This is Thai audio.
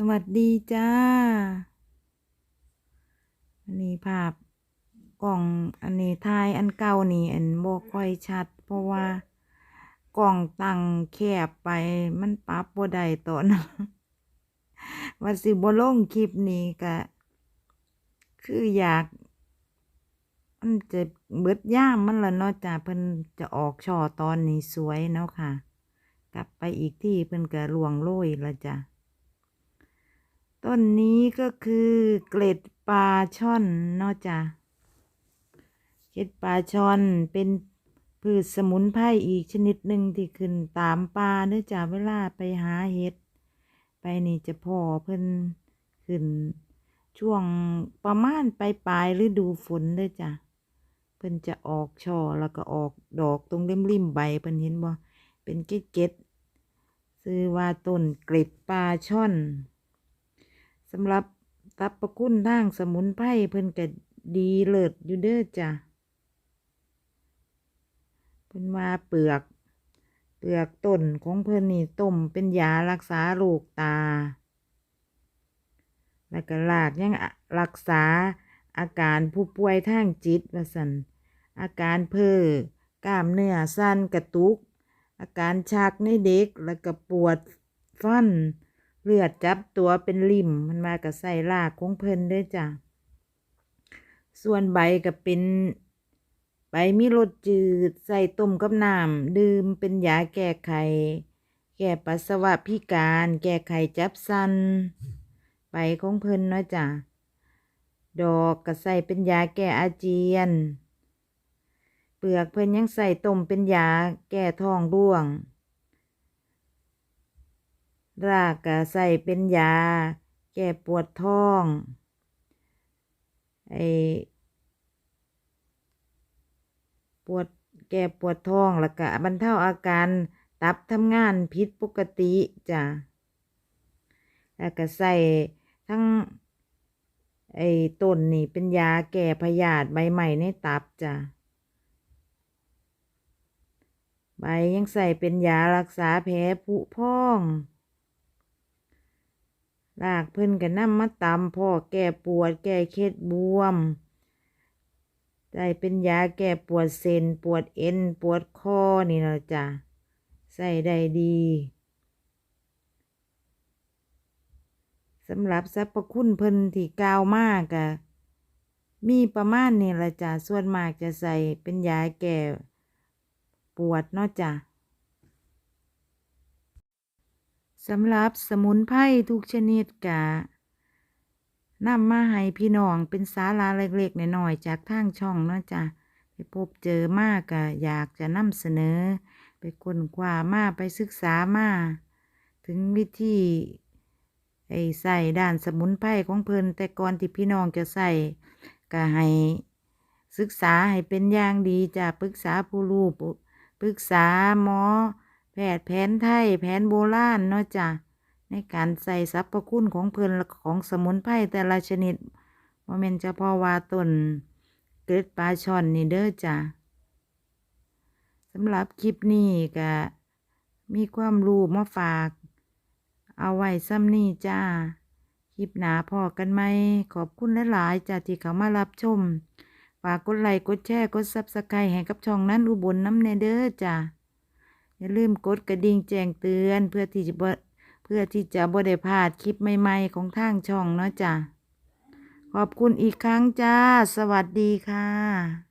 สวัสดีจ้า อันนี้ภาพกล่องอันนี้ถ่ายอันเก่านี่อันบ่ค่อยชัด เพราะว่ากล่องตังแคบไปมันปรับบ่ได้ตอนนั้นว่าสิบ่ลงคลิปนี้ก็คืออยาก มันจะเบิดย่ามมันละเนาะจ้าเพิ่นจะออกช่อตอนนี้สวยเนาะค่ะ กลับไปอีกที่เพิ่นก็ลวงโรยละจ้ะ ต้นนี้ก็คือเกล็ดปลาช่อนเนาะจ้ะเกล็ดปลาช่อนเป็นพืชสมุนไพรอีกชนิดหนึ่งที่ขึ้นตามป่าเนื่องจ้ะเวลาไปหาเห็ด ไปนี่จะพอเพิ่นขึ้น ช่วงประมาณปลายปลายฤดูฝนเด้อจ้ะเพิ่นจะออกช่อแล้วก็ออกดอกตรงริมริมใบเพิ่นเห็นบ่เป็นเกล็ดซื้อว่าต้นเกล็ดปลาช่อน สำหรับตับประคุณทางสมุนไพรเพิ่นก็ดีเลิศอยู่เด้อจ้ะเพิ่นว่าเปลือก เปลือกต้นของเพิ่นนี่ต้มเป็นยารักษาโรคตา แล้วก็รากยังรักษาอาการผู้ป่วยทางจิตว่าสันอาการเพ้อกล้ามเนื้อสั่นกระตุก อาการชักในเด็กแล้วก็ปวดฟัน เลือดจับตัวเป็นริ่มมันมากับใส่รากของเพิ่นด้วยจ้ะ ส่วนใบก็เป็นใบมีรสจืดใส่ต้มกับน้ำดื่มเป็นยาแก้ไข แก้ปัสสาวะพิการ แก้ไขจับสันใบของเพิ่นเนาะจ้ะ ดอกก็ใส่เป็นยาแก้อาเจียน เปลือกเพิ่นยังใส่ต้มเป็นยาแก้ท้องร่วง รากก็ใส่เป็นยา แก้ปวดท้อง ไอปวดแก้ปวดท้องแล้วก็บรรเทาอาการตับทำงานผิดปกติจ้ะแล้วก็ใส่ทั้งไอ้ต้นนี่เป็นยาแก้พยาธิใบใหม่ในตับจ้ะ ใบยังใส่เป็นยารักษาแผลผุพอง รากเพิ่นก็นำมาตำพ่อแก้ปวด แก้เคล็ดบวมใส่เป็นยาแก้ปวดเส้นปวดเอ็น ปวดคอนี่นะจ้ะใส่ได้ดีสำหรับสรรพคุณเพิ่นที่กาวมากกะมีประมาณนี้ละจ้ะส่วนมากจะใส่เป็นยาแก้ปวดเนาะจ้ะ สำหรับสมุนไพรทุกชนิดกะนำมาให้พี่น้องเป็นสาระเล็กๆหน้อยๆจากทางช่องเนาะจ้ะไปพบเจอมากกะอยากจะนำเสนอ ไปค้นคว้ามาไปศึกษามาถึงวิธีไอ้ใส่ด้านสมุนไพรของเพิ่นแต่ก่อนที่พี่น้องจะใส่ก็ให้ศึกษาให้เป็นอย่างดีจะปรึกษาผู้รู้ปุปรึกษาหมอ พทย์แผนไทยแผนโบราณเนาะจ้ะในการใส่สรรพคุณของเพิ่นแลของสมุนไพรแต่ละชนิดว่าแม่นเฉพาะว่าต้นเกล็ดปลาช่อนนี่เด้อจ้ะสำหรับคลิปนี้ก็มีความรู้มาฝาก เอาไว้ซ้ำนี่จ้า คลิปหนาพอกันไหม ขอบคุณหลายๆจ้าที่เขามารับชม ฝากกดไลค์กดแชร์กดซับสไครต์ให้กับช่องนั้นอุบลน้ำเนเด้อจ้า อย่าลืมกดกระดิ่งแจ้งเตือนเพื่อที่จะบ่เพื่อที่จะบ่ได้พลาดคลิปใหม่ๆของทางช่องเนาะจ้ะขอบคุณอีกครั้งจ้า สวัสดีค่ะ